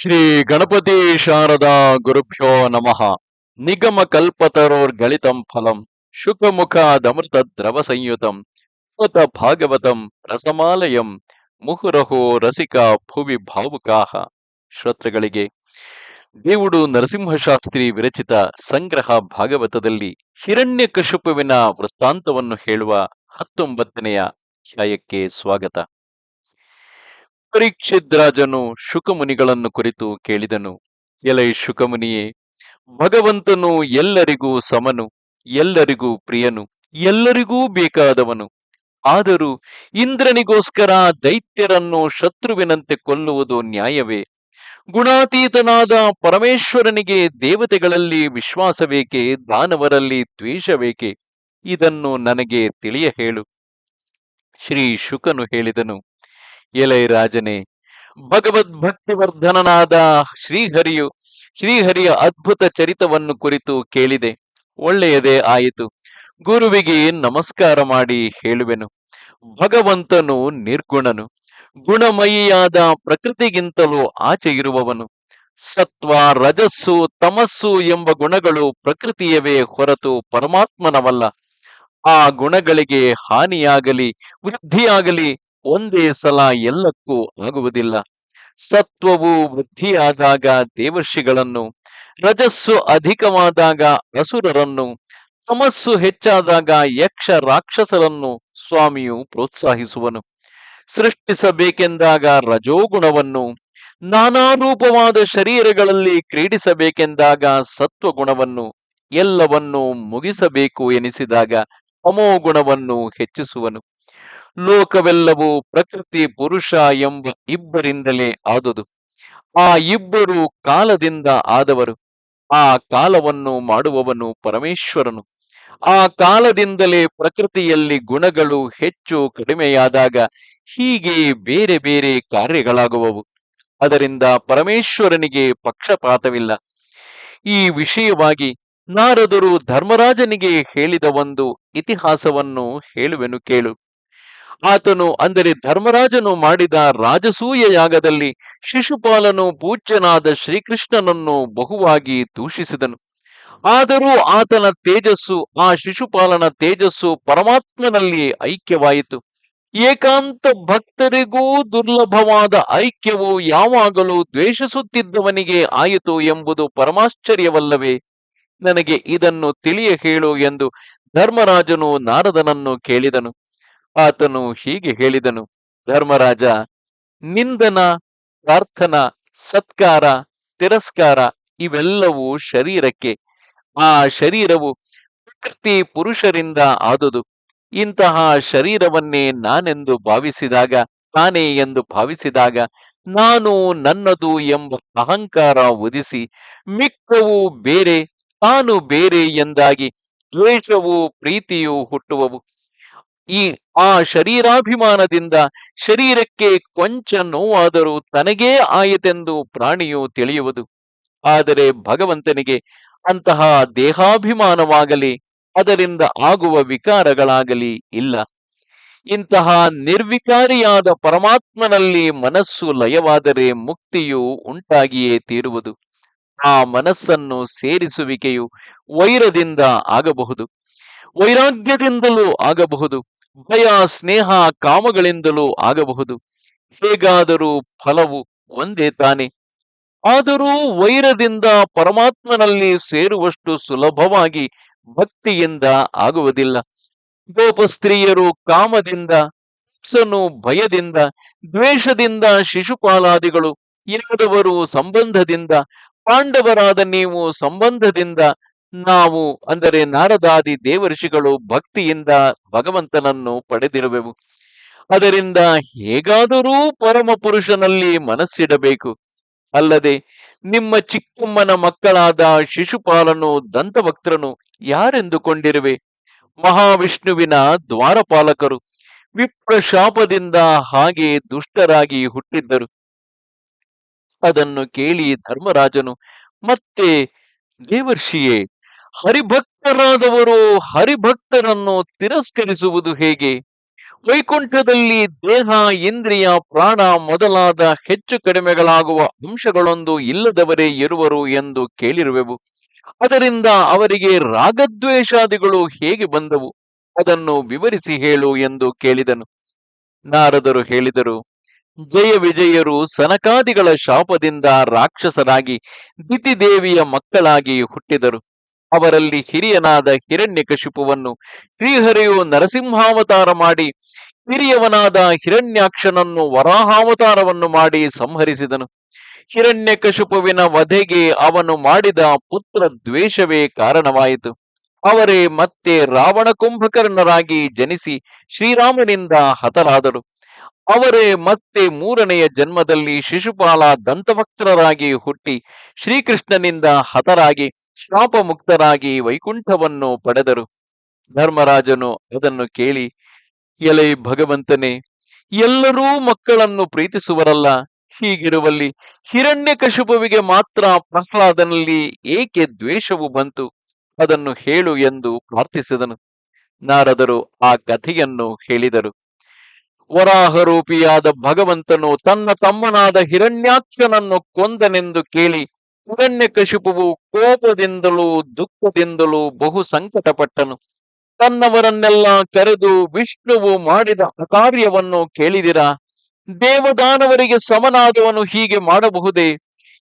ಶ್ರೀ ಗಣಪತಿ ಶಾರದಾ ಗುರುಭ್ಯೋ ನಮಃ. ನಿಗಮ ಕಲ್ಪತರೋರ್ಗಳಿತಂ ಫಲಂ ಶುಕಮುಖಾದಮೃತ ದ್ರವ ಸಂಯುತಂ ಅಮೃತ ಭಾಗವತಂ ರಸಮಾಲಯಂ, ಮುಹುರಹೋ ರಸಿಕ ಭುವಿ ಭಾವುಕಾಹ. ಶ್ರೋತೃಗಳಿಗೆ, ದೇವುಡು ನರಸಿಂಹಶಾಸ್ತ್ರಿ ವಿರಚಿತ ಸಂಗ್ರಹ ಭಾಗವತದಲ್ಲಿ ಹಿರಣ್ಯಕಶಿಪುವಿನ ವೃತ್ತಾಂತವನ್ನು ಹೇಳುವ ಹತ್ತೊಂಬತ್ತನೆಯ ಅಧ್ಯಾಯಕ್ಕೆ ಸ್ವಾಗತ. ಪರೀಕ್ಷಿದ್ರಾಜನು ಶುಕಮುನಿಗಳನ್ನು ಕುರಿತು ಕೇಳಿದನು. ಎಲೈ ಶುಕಮುನಿಯೇ, ಭಗವಂತನು ಎಲ್ಲರಿಗೂ ಸಮನು, ಎಲ್ಲರಿಗೂ ಪ್ರಿಯನು, ಎಲ್ಲರಿಗೂ ಬೇಕಾದವನು. ಆದರೂ ಇಂದ್ರನಿಗೋಸ್ಕರ ದೈತ್ಯರನ್ನು ಶತ್ರುವಿನಂತೆ ಕೊಲ್ಲುವುದು ನ್ಯಾಯವೇ? ಗುಣಾತೀತನಾದ ಪರಮೇಶ್ವರನಿಗೆ ದೇವತೆಗಳಲ್ಲಿ ವಿಶ್ವಾಸಬೇಕೆ ದಾನವರಲ್ಲಿ ದ್ವೇಷಬೇಕೆ ಇದನ್ನು ನನಗೆ ತಿಳಿಯ ಹೇಳು ಶ್ರೀ ಶುಕನು ಹೇಳಿದನು. ಎಲೈ ರಾಜನೇ. ಭಗವದ್ಭಕ್ತಿವರ್ಧನನಾದ ಶ್ರೀಹರಿಯು ಶ್ರೀಹರಿಯ ಅದ್ಭುತ ಚರಿತವನ್ನು ಕುರಿತು ಕೇಳಿದೆ. ಒಳ್ಳೆಯದೇ ಆಯಿತು. ಗುರುವಿಗೆ ನಮಸ್ಕಾರ ಮಾಡಿ ಹೇಳುವೆನು. ಭಗವಂತನು ನಿರ್ಗುಣನು. ಗುಣಮಯಿಯಾದ ಪ್ರಕೃತಿಗಿಂತಲೂ ಆಚೆ ಇರುವವನು. ಸತ್ವ, ರಜಸ್ಸು, ತಮಸ್ಸು ಎಂಬ ಗುಣಗಳು ಪ್ರಕೃತಿಯವೇ ಹೊರತು ಪರಮಾತ್ಮನವಲ್ಲ. ಆ ಗುಣಗಳಿಗೆ ಹಾನಿಯಾಗಲಿ, ವೃದ್ಧಿಯಾಗಲಿ ಒಂದೇ ಸಲ ಎಲ್ಲಕ್ಕೂ ಆಗುವುದಿಲ್ಲ. ಸತ್ವವು ವೃದ್ಧಿಯಾದಾಗ ದೇವರ್ಷಿಗಳನ್ನು, ರಜಸ್ಸು ಅಧಿಕವಾದಾಗ ಅಸುರರನ್ನು, ತಮಸ್ಸು ಹೆಚ್ಚಾದಾಗ ಯಕ್ಷ ರಾಕ್ಷಸರನ್ನು ಸ್ವಾಮಿಯು ಪ್ರೋತ್ಸಾಹಿಸುವನು. ಸೃಷ್ಟಿಸಬೇಕೆಂದಾಗ ರಜೋಗುಣವನ್ನು, ನಾನಾ ರೂಪವಾದ ಶರೀರಗಳಲ್ಲಿ ಕ್ರೀಡಿಸಬೇಕೆಂದಾಗ ಸತ್ವಗುಣವನ್ನು, ಎಲ್ಲವನ್ನೂ ಮುಗಿಸಬೇಕು ಎನಿಸಿದಾಗ ತಮೋಗುಣವನ್ನು ಹೆಚ್ಚಿಸುವನು. ಲೋಕವೆಲ್ಲವೂ ಪ್ರಕೃತಿ ಪುರುಷ ಎಂಬ ಇಬ್ಬರಿಂದಲೇ ಆದುದು. ಆ ಇಬ್ಬರು ಕಾಲದಿಂದ ಆದವರು. ಆ ಕಾಲವನ್ನು ಮಾಡುವವನು ಪರಮೇಶ್ವರನು. ಆ ಕಾಲದಿಂದಲೇ ಪ್ರಕೃತಿಯಲ್ಲಿ ಗುಣಗಳು ಹೆಚ್ಚು ಕಡಿಮೆಯಾದಾಗ ಹೀಗೆ ಬೇರೆ ಬೇರೆ ಕಾರ್ಯಗಳಾಗುವವು. ಅದರಿಂದ ಪರಮೇಶ್ವರನಿಗೆ ಪಕ್ಷಪಾತವಿಲ್ಲ. ಈ ವಿಷಯವಾಗಿ ನಾರದರು ಧರ್ಮರಾಜನಿಗೆ ಹೇಳಿದ ಒಂದು ಇತಿಹಾಸವನ್ನು ಹೇಳುವೆನು ಕೇಳು. ಆತನು ಅಂದರೆ ಧರ್ಮರಾಜನು ಮಾಡಿದ ರಾಜಸೂಯ ಯಾಗದಲ್ಲಿ ಶಿಶುಪಾಲನು ಪೂಜ್ಯನಾದ ಶ್ರೀಕೃಷ್ಣನನ್ನು ಬಹುವಾಗಿ ದೂಷಿಸಿದನು. ಆದರೂ ಆತನ ತೇಜಸ್ಸು, ಆ ಶಿಶುಪಾಲನ ತೇಜಸ್ಸು ಪರಮಾತ್ಮನಲ್ಲಿ ಐಕ್ಯವಾಯಿತು. ಏಕಾಂತ ಭಕ್ತರಿಗೂ ದುರ್ಲಭವಾದ ಐಕ್ಯವು ಯಾವಾಗಲೂ ದ್ವೇಷಿಸುತ್ತಿದ್ದವನಿಗೆ ಆಯಿತು ಎಂಬುದು ಪರಮಾಶ್ಚರ್ಯವಲ್ಲವೇ? ನನಗೆ ಇದನ್ನು ತಿಳಿಯ ಹೇಳು ಎಂದು ಧರ್ಮರಾಜನು ನಾರದನನ್ನು ಕೇಳಿದನು. ಆತನು ಹೀಗೆ ಹೇಳಿದನು, ಧರ್ಮರಾಜ, ನಿಂದನ, ಪ್ರಾರ್ಥನಾ, ಸತ್ಕಾರ, ತಿರಸ್ಕಾರ ಇವೆಲ್ಲವೂ ಶರೀರಕ್ಕೆ. ಆ ಶರೀರವು ಪ್ರಕೃತಿ ಪುರುಷರಿಂದ ಆದುದು. ಇಂತಹ ಶರೀರವನ್ನೇ ನಾನೆಂದು ಭಾವಿಸಿದಾಗ, ತಾನೇ ಎಂದು ಭಾವಿಸಿದಾಗ, ನಾನು ನನ್ನದು ಎಂಬ ಅಹಂಕಾರ ಉದಿಸಿ, ಮಿಕ್ಕವು ಬೇರೆ, ತಾನು ಬೇರೆ ಎಂದಾಗಿ ದ್ವೇಷವು ಪ್ರೀತಿಯು ಹುಟ್ಟುವವು. ಈ, ಆ ಶರೀರಾಭಿಮಾನದಿಂದ ಶರೀರಕ್ಕೆ ಕೊಂಚ ನೋವಾದರೂ ತನಗೇ ಆಯಿತೆಂದು ಪ್ರಾಣಿಯು ತಿಳಿಯುವುದು. ಆದರೆ ಭಗವಂತನಿಗೆ ಅಂತಹ ದೇಹಾಭಿಮಾನವಾಗಲಿ, ಅದರಿಂದ ಆಗುವ ವಿಕಾರಗಳಾಗಲಿ ಇಲ್ಲ. ಇಂತಹ ನಿರ್ವಿಕಾರಿಯಾದ ಪರಮಾತ್ಮನಲ್ಲಿ ಮನಸ್ಸು ಲಯವಾದರೆ ಮುಕ್ತಿಯು ಉಂಟಾಗಿಯೇ ತೀರುವುದು. ಆ ಮನಸ್ಸನ್ನು ಸೇರಿಸುವಿಕೆಯು ವೈರದಿಂದ ಆಗಬಹುದು. ವೈರಾಗ್ಯದಿಂದಲೂ ಆಗಬಹುದು. ಭಯ ಸ್ನೇಹ ಕಾಮಗಳಿಂದಲೂ ಆಗಬಹುದು. ಹೇಗಾದರೂ ಫಲವು ಒಂದೇ ತಾನೆ. ಆದರೂ ವೈರದಿಂದ ಪರಮಾತ್ಮನಲ್ಲಿ ಸೇರುವಷ್ಟು ಸುಲಭವಾಗಿ ಭಕ್ತಿಯಿಂದ ಆಗುವುದಿಲ್ಲ. ಗೋಪಸ್ತ್ರೀಯರು ಕಾಮದಿಂದ ಸನು ಭಯದಿಂದ, ದ್ವೇಷದಿಂದ ಶಿಶುಪಾಲಾದಿಗಳು, ಇಲ್ಲದವರು ಸಂಬಂಧದಿಂದ, ಪಾಂಡವರಾದ ನೀವು ಸಂಬಂಧದಿಂದ ನಾವು ಅಂದರೆ ನಾರದಾದಿ ದೇವರ್ಷಿಗಳು ಭಕ್ತಿಯಿಂದ ಭಗವಂತನನ್ನು ಪಡೆದಿರುವೆವು. ಅದರಿಂದ ಹೇಗಾದರೂ ಪರಮ ಪುರುಷನಲ್ಲಿ ಮನಸ್ಸಿಡಬೇಕು. ಅಲ್ಲದೆ ನಿಮ್ಮ ಚಿಕ್ಕಮ್ಮನ ಮಕ್ಕಳಾದ ಶಿಶುಪಾಲನು, ದಂತವಕ್ತ್ರನು ಯಾರೆಂದುಕೊಂಡಿರುವೆ? ಮಹಾವಿಷ್ಣುವಿನ ದ್ವಾರಪಾಲಕರು ವಿಪ್ರ ಶಾಪದಿಂದ ಹಾಗೆ ದುಷ್ಟರಾಗಿ ಹುಟ್ಟಿದ್ದರು. ಅದನ್ನು ಕೇಳಿ ಧರ್ಮರಾಜನು, ಮತ್ತೆ ದೇವರ್ಷಿಯೇ ಹರಿಭಕ್ತರಾದವರು ಹರಿಭಕ್ತರನ್ನು ತಿರಸ್ಕರಿಸುವುದು ಹೇಗೆ? ವೈಕುಂಠದಲ್ಲಿ ದೇಹ, ಇಂದ್ರಿಯ, ಪ್ರಾಣ ಮೊದಲಾದ ಹೆಚ್ಚು ಕಡಿಮೆಗಳಾಗುವ ಅಂಶಗಳೊಂದು ಇಲ್ಲದವರೇ ಇರುವರು ಎಂದು ಕೇಳಿರುವೆವು. ಅದರಿಂದ ಅವರಿಗೆ ರಾಗದ್ವೇಷಾದಿಗಳು ಹೇಗೆ ಬಂದವು? ಅದನ್ನು ವಿವರಿಸಿ ಹೇಳು ಎಂದು ಕೇಳಿದನು. ನಾರದರು ಹೇಳಿದರು, ಜಯ ವಿಜಯರು ಸನಕಾದಿಗಳ ಶಾಪದಿಂದ ರಾಕ್ಷಸರಾಗಿ ದಿತಿದೇವಿಯ ಮಕ್ಕಳಾಗಿ ಹುಟ್ಟಿದರು. ಅವರಲ್ಲಿ ಹಿರಿಯನಾದ ಹಿರಣ್ಯಕಶಿಪುವನ್ನು ಶ್ರೀಹರಿಯು ನರಸಿಂಹಾವತಾರ ಮಾಡಿ ಹಿರಿಯವನಾದ ಹಿರಣ್ಯಾಕ್ಷನನ್ನು ವರಾಹಾವತಾರವನ್ನು ಮಾಡಿ ಸಂಹರಿಸಿದನು. ಹಿರಣ್ಯಕಶಿಪುವಿನ ವಧೆಗೆ ಅವನು ಮಾಡಿದ ಪುತ್ರ ದ್ವೇಷವೇ ಕಾರಣವಾಯಿತು. ಅವರೇ ಮತ್ತೆ ರಾವಣ ಕುಂಭಕರ್ಣರಾಗಿ ಜನಿಸಿ ಶ್ರೀರಾಮನಿಂದ ಹತರಾದರು. ಅವರೇ ಮತ್ತೆ ಮೂರನೆಯ ಜನ್ಮದಲ್ಲಿ ಶಿಶುಪಾಲ ದಂತವಕ್ತರಾಗಿ ಹುಟ್ಟಿ ಶ್ರೀಕೃಷ್ಣನಿಂದ ಹತರಾಗಿ ಶಾಪ ಮುಕ್ತರಾಗಿ ವೈಕುಂಠವನ್ನು ಪಡೆದರು. ಧರ್ಮರಾಜನು ಅದನ್ನು ಕೇಳಿ, ಎಲೆ ಭಗವಂತನೇ, ಎಲ್ಲರೂ ಮಕ್ಕಳನ್ನು ಪ್ರೀತಿಸುವರಲ್ಲ? ಹೀಗಿರುವಲ್ಲಿ ಹಿರಣ್ಯಕಶಿಪುವಿಗೆ ಮಾತ್ರ ಪ್ರಹ್ಲಾದನಲ್ಲಿ ಏಕೆ ದ್ವೇಷವು ಬಂತು? ಅದನ್ನು ಹೇಳು ಎಂದು ಪ್ರಾರ್ಥಿಸಿದನು. ನಾರದರು ಆ ಕಥೆಯನ್ನು ಹೇಳಿದರು. ವರಾಹರೂಪಿಯಾದ ಭಗವಂತನು ತನ್ನ ತಮ್ಮನಾದ ಹಿರಣ್ಯಾಕ್ಷನನ್ನು ಕೊಂದನೆಂದು ಕೇಳಿ ಹಿರಣ್ಯಕಶಿಪುವು ಕೋಪದಿಂದಲೂ ದುಃಖದಿಂದಲೂ ಬಹು ಸಂಕಟಪಟ್ಟನು. ತನ್ನವರನ್ನೆಲ್ಲ ಕರೆದು ವಿಷ್ಣುವು ಮಾಡಿದ ಅಕಾರ್ಯವನ್ನು ಕೇಳಿದಿರಾ? ದೇವದಾನವರಿಗೆ ಸಮನಾದವನು ಹೀಗೆ ಮಾಡಬಹುದೇ?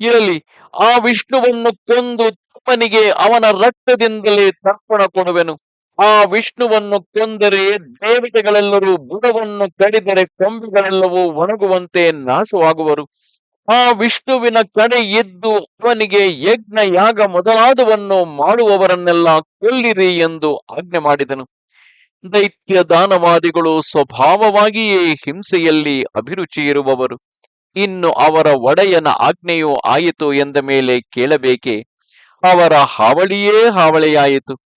ಇರಲಿ, ಆ ವಿಷ್ಣುವನ್ನು ಕೊಂದು ತಮ್ಮನಿಗೆ ಅವನ ರಕ್ತದಿಂದಲೇ ತರ್ಪಣ ಕೊಡುವೆನು ಆ ವಿಷ್ಣುವನ್ನು ಕೊಂದರೆ ದೇವತೆಗಳೆಲ್ಲರೂ ಬುಡವನ್ನು ಕಡಿದರೆ ಕೊಂಬೆಗಳೆಲ್ಲವೂ ಒಣಗುವಂತೆ ನಾಶವಾಗುವರು. ಆ ವಿಷ್ಣುವಿನ ಕಡೆ ಎದ್ದು ಅವನಿಗೆ ಯಜ್ಞ ಯಾಗ ಮೊದಲಾದವನ್ನು ಮಾಡುವವರನ್ನೆಲ್ಲ ಕೊಲ್ಲಿರಿ ಎಂದು ಆಜ್ಞೆ ಮಾಡಿದನು. ದೈತ್ಯ ದಾನವಾದಿಗಳು ಸ್ವಭಾವವಾಗಿಯೇ ಹಿಂಸೆಯಲ್ಲಿ ಅಭಿರುಚಿ ಇರುವವರು. ಇನ್ನು ಅವರ ಒಡೆಯನ ಆಜ್ಞೆಯು ಆಯಿತು ಎಂದ ಮೇಲೆ ಕೇಳಬೇಕೆ. ಅವರ ಹಾವಳಿಯೇ ಹಾವಳಿಯಾಯಿತು.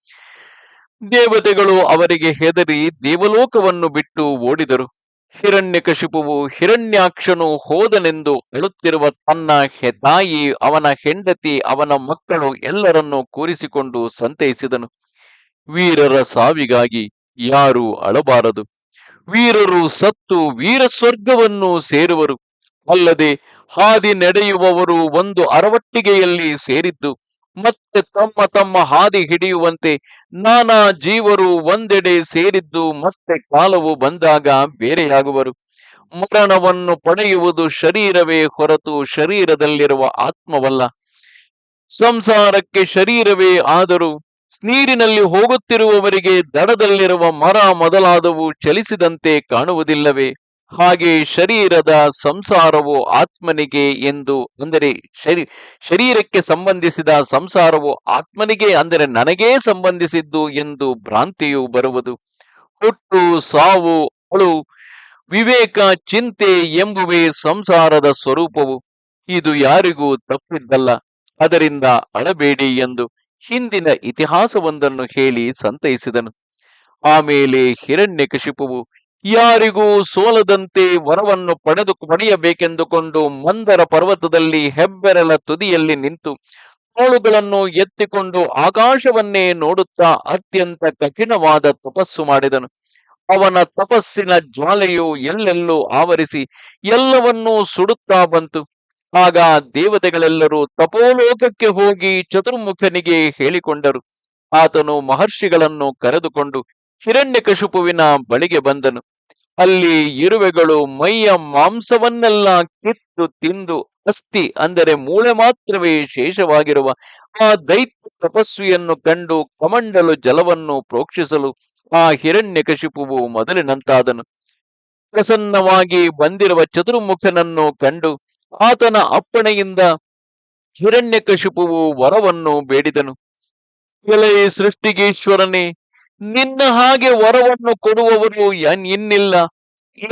ದೇವತೆಗಳು ಅವರಿಗೆ ಹೆದರಿ ದೇವಲೋಕವನ್ನು ಬಿಟ್ಟು ಓಡಿದರು. ಹಿರಣ್ಯಕಶಿಪುವು ಹಿರಣ್ಯಾಕ್ಷನು ಹೋದನೆಂದು ಅಳುತ್ತಿರುವ ತನ್ನ ತಾಯಿ ಅವನ ಹೆಂಡತಿ, ಅವನ ಮಕ್ಕಳು ಎಲ್ಲರನ್ನೂ ಕೂರಿಸಿಕೊಂಡು ಸಂತೈಸಿದನು. ವೀರರ ಸಾವಿಗಾಗಿ ಯಾರೂ ಅಳಬಾರದು. ವೀರರು ಸತ್ತು ವೀರ ಸ್ವರ್ಗವನ್ನು ಸೇರುವರು. ಅಲ್ಲದೆ ಹಾದಿ ನಡೆಯುವವರು ಒಂದು ಅರವಟ್ಟಿಗೆಯಲ್ಲಿ ಸೇರಿದ್ದು. ಮತ್ತೆ ತಮ್ಮ ತಮ್ಮ ಹಾದಿ ಹಿಡಿಯುವಂತೆ ನಾನಾ ಜೀವರು ಒಂದೆಡೆ ಸೇರಿದ್ದು ಮತ್ತೆ ಕಾಲವು ಬಂದಾಗ ಬೇರೆಯಾಗುವರು. ಮರಣವನ್ನು ಪಡೆಯುವುದು ಶರೀರವೇ ಹೊರತು ಶರೀರದಲ್ಲಿರುವ ಆತ್ಮವಲ್ಲ. ಸಂಸಾರಕ್ಕೆ ಶರೀರವೇ ಆದರೂ ನೀರಿನಲ್ಲಿ ಹೋಗುತ್ತಿರುವವರಿಗೆ ದಡದಲ್ಲಿರುವ ಮರ ಮೊದಲಾದವು ಚಲಿಸಿದಂತೆ ಕಾಣುವುದಿಲ್ಲವೇ? ಹಾಗೆ ಶರೀರದ ಸಂಸಾರವು ಆತ್ಮನಿಗೆ ಎಂದು ಅಂದರೆ ಶರೀ, ಶರೀರಕ್ಕೆ ಸಂಬಂಧಿಸಿದ ಸಂಸಾರವು ಆತ್ಮನಿಗೆ ಅಂದರೆ ನನಗೇ ಸಂಬಂಧಿಸಿದ್ದು ಎಂದು ಭ್ರಾಂತಿಯು ಬರುವುದು. ಹುಟ್ಟು, ಸಾವು, ಅಳು, ವಿವೇಕ, ಚಿಂತೆ ಎಂಬುವೇ ಸಂಸಾರದ ಸ್ವರೂಪವು. ಇದು ಯಾರಿಗೂ ತಪ್ಪಿದ್ದಲ್ಲ, ಅದರಿಂದ ಅಳಬೇಡಿ ಎಂದು ಹಿಂದಿನ ಇತಿಹಾಸವೊಂದನ್ನು ಹೇಳಿ ಸಂತೈಸಿದನು. ಆಮೇಲೆ ಹಿರಣ್ಯಕಶಿಪುವು ಯಾರಿಗೂ ಸೋಲದಂತೆ ವರವನ್ನು ಪಡೆದು ಪಡೆಯಬೇಕೆಂದುಕೊಂಡು ಮಂದರ ಪರ್ವತದಲ್ಲಿ ಹೆಬ್ಬೆರಳ ತುದಿಯಲ್ಲಿ ನಿಂತು ತೋಳುಗಳನ್ನು ಎತ್ತಿಕೊಂಡು ಆಕಾಶವನ್ನೇ ನೋಡುತ್ತಾ ಅತ್ಯಂತ ಕಠಿಣವಾದ ತಪಸ್ಸು ಮಾಡಿದನು. ಅವನ ತಪಸ್ಸಿನ ಜ್ವಾಲೆಯು ಎಲ್ಲೆಲ್ಲೂ ಆವರಿಸಿ ಎಲ್ಲವನ್ನೂ ಸುಡುತ್ತಾ ಬಂತು. ಆಗ ದೇವತೆಗಳೆಲ್ಲರೂ ತಪೋಲೋಕಕ್ಕೆ ಹೋಗಿ ಚತುರ್ಮುಖನಿಗೆ ಹೇಳಿಕೊಂಡರು. ಆತನು ಮಹರ್ಷಿಗಳನ್ನು ಕರೆದುಕೊಂಡು ಹಿರಣ್ಯಕಶಿಪುವಿನ ಬಳಿಗೆ ಬಂದನು. ಅಲ್ಲಿ ಇರುವೆಗಳು ಮೈಯ ಮಾಂಸವನ್ನೆಲ್ಲ ಕಿತ್ತು ತಿಂದು ಅಸ್ಥಿ ಅಂದರೆ ಮೂಳೆ ಮಾತ್ರವೇ ಶೇಷವಾಗಿರುವ ಆ ದೈತ್ಯ ತಪಸ್ವಿಯನ್ನು ಕಂಡು ಕಮಂಡಲು ಜಲವನ್ನು ಪ್ರೋಕ್ಷಿಸಲು ಆ ಹಿರಣ್ಯಕಶಿಪುವು ಮೊದಲಿನಂತಾದನು. ಪ್ರಸನ್ನವಾಗಿ ಬಂದಿರುವ ಚತುರ್ಮುಖನನ್ನು ಕಂಡು ಆತನ ಅಪ್ಪಣೆಯಿಂದ ಹಿರಣ್ಯಕಶಿಪುವು ವರವನ್ನು ಬೇಡಿದನು. ಎಲೆ ಸೃಷ್ಟಿಗೀಶ್ವರನೇ ನಿನ್ನ ಹಾಗೆ ವರವನ್ನು ಕೊಡುವವರು ಇನ್ನಿಲ್ಲ.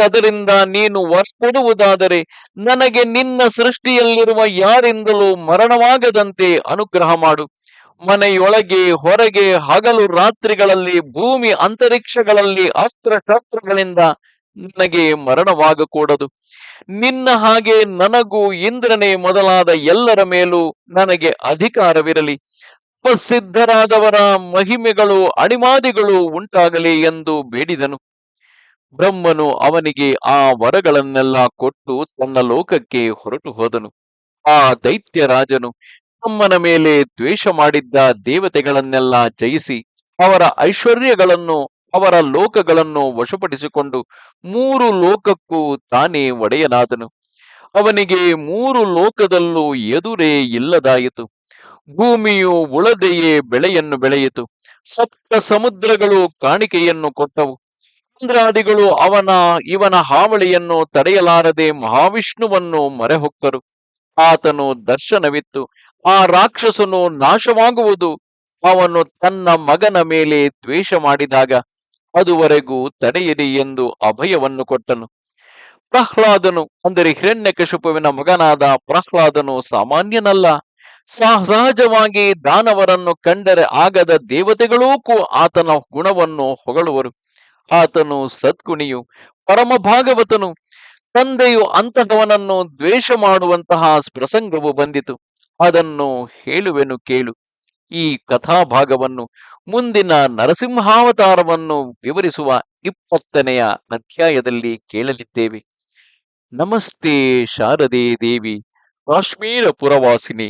ಅದರಿಂದ ನೀನು ವರ ಕೊಡುವುದಾದರೆ ನನಗೆ ನಿನ್ನ ಸೃಷ್ಟಿಯಲ್ಲಿರುವ ಯಾರಿಂದಲೂ ಮರಣವಾಗದಂತೆ ಅನುಗ್ರಹ ಮಾಡು. ಮನೆಯೊಳಗೆ, ಹೊರಗೆ, ಹಗಲು ರಾತ್ರಿಗಳಲ್ಲಿ, ಭೂಮಿ ಅಂತರಿಕ್ಷಗಳಲ್ಲಿ ಅಸ್ತ್ರ ಶಸ್ತ್ರಗಳಿಂದ ನನಗೆ ಮರಣವಾಗಕೂಡದು. ನಿನ್ನ ಹಾಗೆ ನನಗೂ ಇಂದ್ರನೇ ಮೊದಲಾದ ಎಲ್ಲರ ಮೇಲೂ ನನಗೆ ಅಧಿಕಾರವಿರಲಿ. ಸಿದ್ಧರಾದವರ ಮಹಿಮೆಗಳು ಅಣಿಮಾದಿಗಳು ಉಂಟಾಗಲಿ ಎಂದು ಬೇಡಿದನು. ಬ್ರಹ್ಮನು ಅವನಿಗೆ ಆ ವರಗಳನ್ನೆಲ್ಲ ಕೊಟ್ಟು ತನ್ನ ಲೋಕಕ್ಕೆ ಹೊರಟು ಹೋದನು. ಆ ದೈತ್ಯ ರಾಜನು ತಮ್ಮನ ಮೇಲೆ ದ್ವೇಷ ಮಾಡಿದ್ದ ದೇವತೆಗಳನ್ನೆಲ್ಲ ಜಯಿಸಿ ಅವರ ಐಶ್ವರ್ಯಗಳನ್ನು, ಅವರ ಲೋಕಗಳನ್ನು ವಶಪಡಿಸಿಕೊಂಡು ಮೂರು ಲೋಕಕ್ಕೂ ತಾನೇ ಒಡೆಯನಾದನು. ಅವನಿಗೆ ಮೂರು ಲೋಕದಲ್ಲೂ ಎದುರೇ ಇಲ್ಲದಾಯಿತು. ಭೂಮಿಯು ಉಳದೆಯೇ ಬೆಳೆಯನ್ನು ಬೆಳೆಯಿತು. ಸಪ್ತ ಸಮುದ್ರಗಳು ಕಾಣಿಕೆಯನ್ನು ಕೊಟ್ಟವು. ಇಂದ್ರಾದಿಗಳು ಅವನ, ಇವನ ಹಾವಳಿಯನ್ನು ತಡೆಯಲಾರದೆ ಮಹಾವಿಷ್ಣುವನ್ನು ಮರೆಹೊಕ್ಕರು. ಆತನು ದರ್ಶನವಿತ್ತು. ಆ ರಾಕ್ಷಸನು ನಾಶವಾಗುವುದು. ಅವನು ತನ್ನ ಮಗನ ಮೇಲೆ ದ್ವೇಷ ಮಾಡಿದಾಗ ಅದುವರೆಗೂ ತಡೆಯಿರಿ ಎಂದು ಅಭಯವನ್ನು ಕೊಟ್ಟನು. ಪ್ರಹ್ಲಾದನು, ಅಂದರೆ ಹಿರಣ್ಯಕಶುಪುವಿನ ಮಗನಾದ ಪ್ರಹ್ಲಾದನು ಸಾಮಾನ್ಯನಲ್ಲ. ಸಹಜವಾಗಿ ದಾನವರನ್ನು ಕಂಡರೆ ಆಗದ ದೇವತೆಗಳೂ ಆತನ ಗುಣವನ್ನು ಹೊಗಳುವರು. ಆತನು ಸದ್ಗುಣಿಯು ಪರಮ ಭಾಗವತನು ತಂದೆಯು ಅಂತಹವನನ್ನು ದ್ವೇಷ ಮಾಡುವಂತಹ ಪ್ರಸಂಗವು ಬಂದಿತು. ಅದನ್ನು ಹೇಳುವೆನು ಕೇಳು. ಈ ಕಥಾಭಾಗವನ್ನು ಮುಂದಿನ ನರಸಿಂಹಾವತಾರವನ್ನು ವಿವರಿಸುವ ಇಪ್ಪತ್ತನೆಯ ಅಧ್ಯಾಯದಲ್ಲಿ ಕೇಳಲಿದ್ದೇವೆ. ನಮಸ್ತೆ ಶಾರದೆ ದೇವಿ, ಕಾಶ್ಮೀರ ಪುರವಾಸಿನಿ.